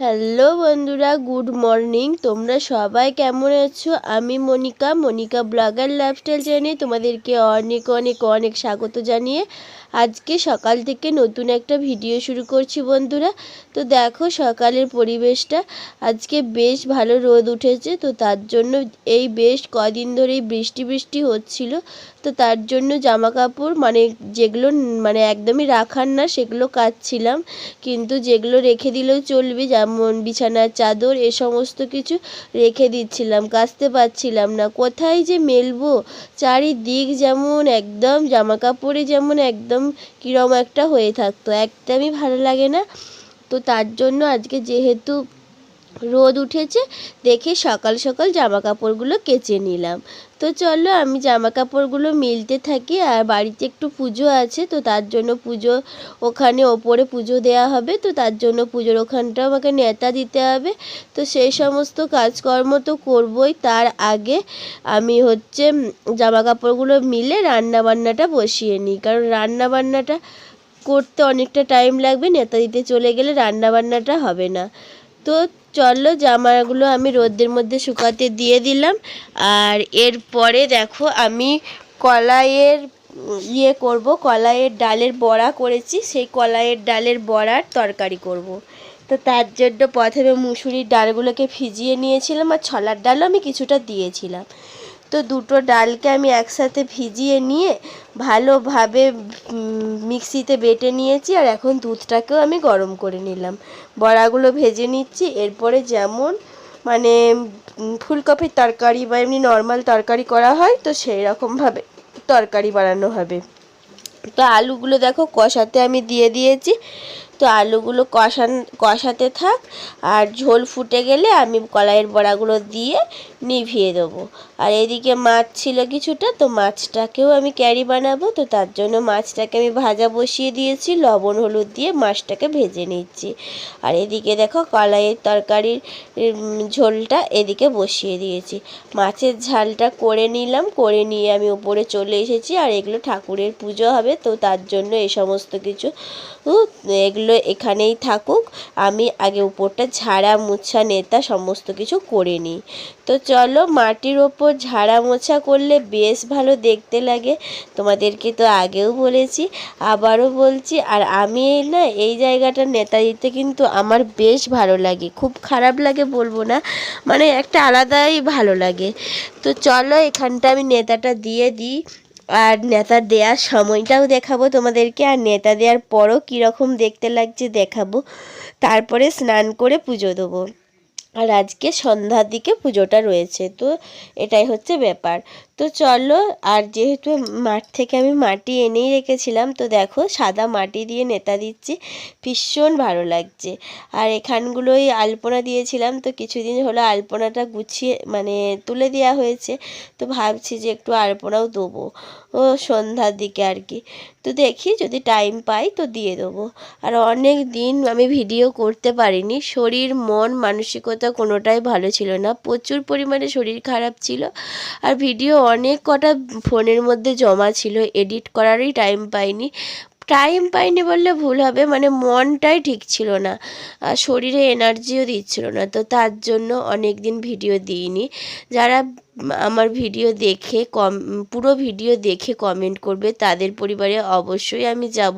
Hello বন্ধুরা, good morning. তোমরা সবাই কেমন আছো? আমি মনিকা মনিকা ব্লগার লাইফস্টাইল চ্যানেলে তোমাদেরকে অনেক অনেক অনেক স্বাগত জানিয়ে আজকে সকাল থেকে নতুন একটা ভিডিও শুরু করছি বন্ধুরা। তো দেখো সকালের পরিবেশটা। আজকে বেশ ভালো রোদ উঠেছে, তো তার জন্য এই বেশ কদিন ধরেই বৃষ্টি বৃষ্টি হচ্ছিল। তো তার জন্য জামা কাপড় মানে যেগুলো মানে একদমই রাখার না, সেগুলো কাচ্ছিলাম। কিন্তু যেগুলো রেখে দিলেও চলবে, যেমন বিছানার চাদর, এ সমস্ত কিছু রেখে দিচ্ছিলাম, কাচতে পারছিলাম না। কোথায় যে মেলবো? চারিদিক যেমন একদম জামা কাপড়ে যেমন একদম কীরম একটা হয়ে থাকতো। একদমই ভালো লাগে না। তো তার জন্য আজকে যেহেতু রোদ উঠেছে, দেখে সকাল সকাল জামা কাপড়গুলো কেচে নিলাম। তো চলো আমি জামা কাপড়গুলো মিলতে থাকি, আর বাড়িতে একটু পুজো আছে, তো তার জন্য পুজো ওখানে ওপরে পুজো দেওয়া হবে, তো তার জন্য পুজোর ওখানটা আমাকে নেতা দিতে হবে। তো সেই সমস্ত কাজকর্ম তো করবই, তার আগে আমি হচ্ছে জামা কাপড়গুলো মিলে রান্না বান্নাটা বসিয়ে নিই। কারণ রান্না বান্নাটা করতে অনেকটা টাইম লাগবে, নেতা দিতে চলে গেলে রান্না বান্নাটা হবে না। তো চলো জামাগুলো আমি রোদের মধ্যে শুকাতে দিয়ে দিলাম আর এরপরে দেখো আমি কলাইয়ের ইয়ে করব, কলাইয়ের ডালের বড়া করেছি, সেই কলাইয়ের ডালের বড়ার তরকারি করব। তো তার জন্য প্রথমে মুসুরির ডালগুলোকে ভিজিয়ে নিয়েছিলাম আর ছলার ডালও আমি কিছুটা দিয়েছিলাম তো দুটো ডালকে আমি একসাথে ভিজিয়ে নিয়ে ভালোভাবে মিক্সিতে বেটে নিয়েছি আর এখন দুধটাকেও আমি গরম করে নিলাম। বড়াগুলো ভেজে নিচ্ছি, এরপরে যেমন মানে ফুলকপির তরকারি বা এমনি নর্মাল তরকারি করা হয়, তো সেই রকমভাবে তরকারি বানানো হবে। তো আলুগুলো দেখো কষাতে আমি দিয়ে দিয়েছি। তো আলুগুলো কষান, কষাতে থাক। আর ঝোল ফুটে গেলে আমি কলাইয়ের বড়াগুলো দিয়ে নিভিয়ে দেবো। আর এদিকে মাছ ছিল কিছুটা, তো মাছটাকেও আমি ক্যারি বানাবো। তো তার জন্য মাছটাকে আমি ভাজা বসিয়ে দিয়েছি, লবণ, হলুদ দিয়ে মাছটাকে ভেজে নিচ্ছি। আর এদিকে দেখো কলাইয়ের তরকারির ঝোলটা এদিকে বসিয়ে দিয়েছি। মাছের ঝালটা করে নিলাম, করে নিয়ে আমি উপরে চলে এসেছি। আর এগুলো ঠাকুরের পুজো হবে, তো তার জন্য এই সমস্ত কিছু এগুলো এখানেই থাকুক। আমি আগে উপরটা ঝাড়া মোছা নেতা সমস্ত কিছু করে নিই। তো চলো মাটির ওপর ঝাড়া মোছা করলে বেশ ভালো দেখতে লাগে। তোমাদেরকে তো আগেও বলেছি, আবারও বলছি, আর আমি না, এই জায়গাটা নেতা দিতে কিন্তু আমার বেশ ভালো লাগে। খুব খারাপ লাগে বলব না মানে একটা আলাদাই ভালো লাগে। তো চলো এখানটা আমি নেতাটা দিয়ে দিই। আর নেতা দেওয়ার সময়টাও দেখাবো তোমাদেরকে, আর নেতা দেওয়ার পরও কীরকম দেখতে লাগছে দেখাবো। তারপরে স্নান করে পুজো দেবো। আর আজকে সন্ধ্যার দিকে পুজোটা রয়েছে, তো এটাই হচ্ছে ব্যাপার। তো চলো, আর যেহেতু মাঠ থেকে আমি মাটি এনেই রেখেছিলাম, তো দেখো সাদা মাটি দিয়ে নেতা দিচ্ছি, ভীষণ ভালো লাগছে। আর এখানগুলোই আলপনা দিয়েছিলাম, তো কিছুদিন হলো আলপনাটা গুছিয়ে মানে তুলে দেওয়া হয়েছে, তো ভাবছি যে একটু আলপনাও দেবো। ও সন্ধ্যার দিকে আর কি। তো দেখি যদি টাইম পাই তো দিয়ে দেবো। আর অনেক দিন আমি ভিডিও করতে পারিনি, শরীর, মন, মানসিকতা কোনোটাই ভালো ছিল না। প্রচুর পরিমাণে শরীর খারাপ ছিল, আর ভিডিও অনেক কটা ফোনের মধ্যে জমা ছিল এডিট করারই টাইম পাইনি। টাইম পাইনি বললে ভুল হবে মানে মনটাই ঠিক ছিল না, আর শরীরে এনার্জিও দিচ্ছিল না, তো তার জন্য অনেক দিন ভিডিও দিইনি। যারা আমার ভিডিও দেখে কম, পুরো ভিডিও দেখে কমেন্ট করবে। তাদের পরিবারে অবশ্যই আমি যাব।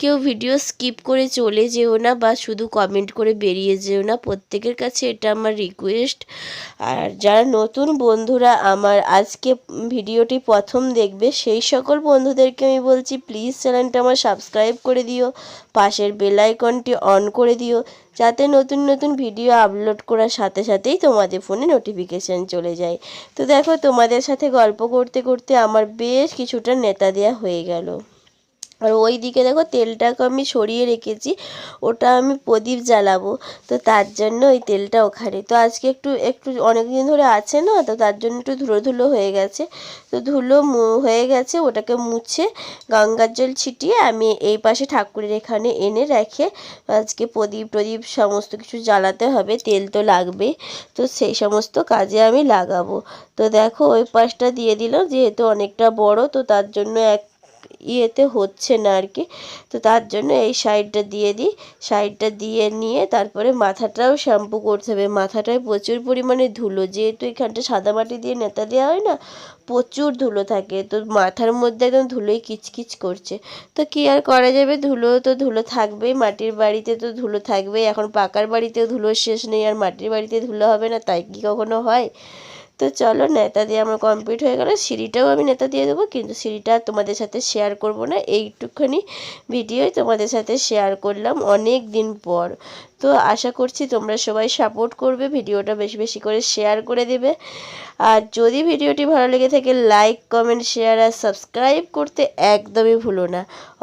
কেউ ভিডিও স্কিপ করে চলে যেও না বা শুধু কমেন্ট করে বেরিয়ে যেও না। প্রত্যেকের কাছে এটা আমার রিকোয়েস্ট আর যারা নতুন বন্ধুরা আমার আজকে ভিডিওটি প্রথম দেখবে, সেই সকল বন্ধুদেরকে আমি বলছি প্লিজ চ্যানেলটা আমার সাবস্ক্রাইব করে দিও। পাশের বেল আইকনটি অন করে দিও। যাতে নতুন নতুন ভিডিও আপলোড করার সাথে সাথেই তোমাদের ফোনে নোটিফিকেশান চলে যায়। তো দেখো তোমাদের সাথে গল্প করতে করতে আমার বেশ কিছুটা নেতা দেওয়া হয়ে গেল। আর ওই দিকে দেখো তেলটাকে আমি সরিয়ে রেখেছি, ওটা আমি প্রদীপ জ্বালাবো। তো তার জন্য ওই তেলটা ওখানে। তো আজকে একটু একটু অনেক দিন ধরে আছে না, তো তার জন্য একটু ধুলো ধুলো হয়ে গেছে। তো ধুলো হয়ে গেছে, ওটাকে মুছে গঙ্গার জল ছিটিয়ে আমি এই পাশে ঠাকুরের এখানে এনে রেখে আজকে প্রদীপ টদীপ সমস্ত কিছু জ্বালাতে হবে, তেল তো লাগবে। তো সেই সমস্ত কাজে আমি লাগাবো। তো দেখো ওই পাশটা দিয়ে দিলাম যেহেতু অনেকটা বড়, তো তার জন্য এক ইয়েতে হচ্ছে না আর কি। তো তার জন্য এই সাইডটা দিয়ে দিই। সাইডটা দিয়ে নিয়ে তারপরে মাথাটাও শ্যাম্পু করতে হবে। মাথাটায় প্রচুর পরিমাণে ধুলো। যেহেতু এখানটা সাদা মাটি দিয়ে নেতা দেওয়া হয় না, প্রচুর ধুলো থাকে। তো মাথার মধ্যে একদম ধুলোই কিচকিচ করছে। তো কী আর করা যাবে? ধুলো তো ধুলো থাকবেই। মাটির বাড়িতে তো ধুলো থাকবেই। এখন পাকার বাড়িতেও ধুলোর শেষ নেই। আর মাটির বাড়িতে ধুলো হবে না, তাই কি কখনো হয়? তো চলো নেতা দিয়ে আমার কমপ্লিট হয়ে গেল। সিঁড়িটাও আমি নেতা দিয়ে দেবো, কিন্তু সিঁড়িটা তোমাদের সাথে শেয়ার করব না। এইটুখানি ভিডিওই তোমাদের সাথে শেয়ার করলাম অনেক দিন পর। তো আশা করছি তোমরা সবাই সাপোর্ট করবে, ভিডিওটা বেশি বেশি করে শেয়ার করে দেবে। আর যদি ভিডিওটি ভালো লেগে থাকে লাইক কমেন্ট শেয়ার আর সাবস্ক্রাইব করতে একদমই ভুলো না।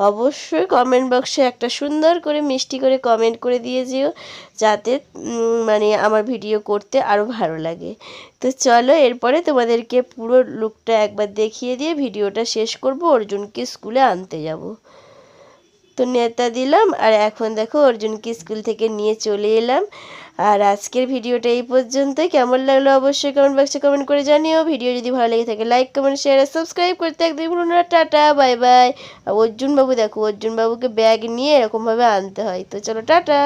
অবশ্যই কমেন্ট বক্সে একটা সুন্দর করে মিষ্টি করে কমেন্ট করে দিয়ে যেও, যাতে মানে আমার ভিডিও করতে আরও ভালো লাগে। তো চলো, এরপরে তোমাদেরকে পুরো লুকটা একবার দেখিয়ে দিয়ে ভিডিওটা শেষ করব, অর্জুনকে স্কুলে আনতে যাব। তো নেতা দিলাম, আর এখন দেখো অর্জুনকে স্কুল থেকে নিয়ে চলে এলাম। আর আজকের ভিডিওটা এই পর্যন্ত কেমন লাগল অবশ্যই কমেন্ট বক্সে কমেন্ট করে জানিও। ভিডিও যদি ভালো লেগে থাকে লাইক কমেন্ট শেয়ার আর সাবস্ক্রাইব করতে একদম ভুলো না। টাটা বাই বাই আর অর্জুন বাবু দেখো অর্জুন বাবুকে ব্যাগ নিয়ে এরকমভাবে আনতে হয়। তো চলো, টাটা।